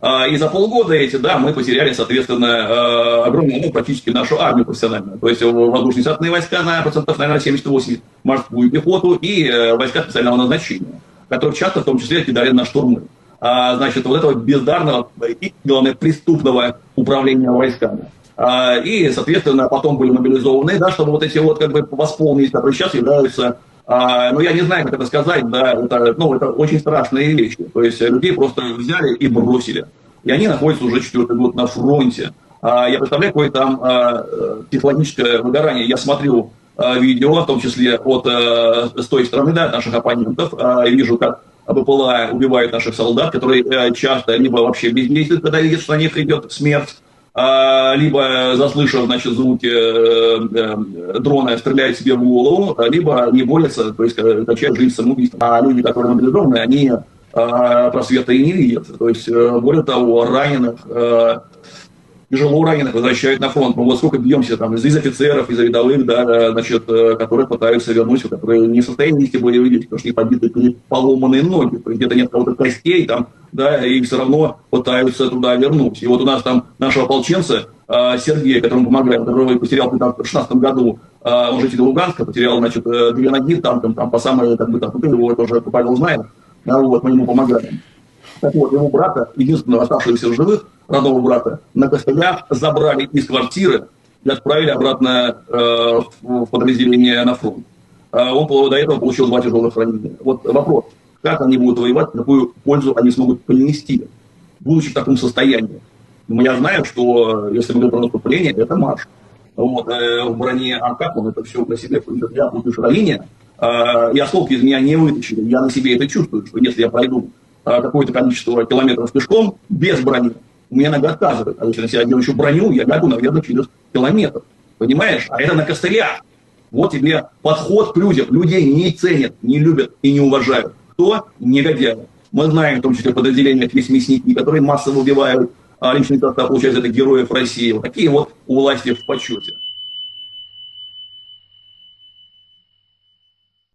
А, И за полгода эти, да, мы потеряли, соответственно, э, огромную, ну, практически нашу армию профессиональную. То есть э, воздушно-десантные войска на процентов, наверное, 70-80, морскую пехоту и э, войска специального назначения, которых часто в том числе кидали на штурмы. А, значит, вот этого бездарного и, главное, преступного управления войсками. А, и, соответственно, потом были мобилизованы, да, чтобы вот эти вот как бы восполнить, которые сейчас являются а, ну, я не знаю, как это сказать, да, это, ну, это очень страшные вещи. То есть людей просто взяли и бросили. И они находятся уже четвертый год на фронте. А, я представляю, какое там а, психологическое выгорание. Я смотрю а, видео, в том числе от а, с той стороны, да, наших оппонентов, а, и вижу, как БПЛА убивает наших солдат, которые а, часто либо вообще бездействуют, когда видят, что на них идет смерть, либо заслышав, значит, звуки э, э, дрона, стреляет себе в голову, либо не борются, то есть э, качают жизнь самоубийством. А люди, которые мобилизованы, они просвета и не видят. То есть, более того, раненых тяжело раненых возвращают на фронт. Мы вот сколько бьемся там из, из офицеров, из рядовых, да, значит, которые пытаются вернуть, которые не в состоянии нести боевые действия, потому что их побиты или поломанные ноги, где-то нет кого-то костей, там, да, и все равно пытаются туда вернуть. И вот у нас там нашего ополченца Сергея, которому помогаем, которого потерял в 2016 году, он житель Луганска, потерял, значит, две ноги танком, там, по самой, как бы, там, его тоже Павел знает, да, вот, мы ему помогаем. Так его брата, единственного оставшегося в живых, родного брата, на костылях забрали из квартиры и отправили обратно э, в подразделение на фронт. А он до этого получил два тяжелых ранения. Вот вопрос, как они будут воевать, какую пользу они смогут принести, будучи в таком состоянии. Но я знаю, что если мы говорим про наступление, это марш. Вот, э, в броне, а как он это все на себе, я получу ранение, э, и осколки из меня не вытащили. Я на себе это чувствую, что если я пройду э, какое-то количество километров пешком без брони, у меня нога отказывает. А если я делаю еще броню, я бегу, наверное, через километр. Понимаешь? А это на костылях. Вот тебе подход к людям. Людей не ценят, не любят и не уважают. Кто? Негодяи. Мы знаем, в том числе в подразделениях есть мясники, которые массово убивают а личный состав, получается, это героев России. Вот такие вот у власти в почете.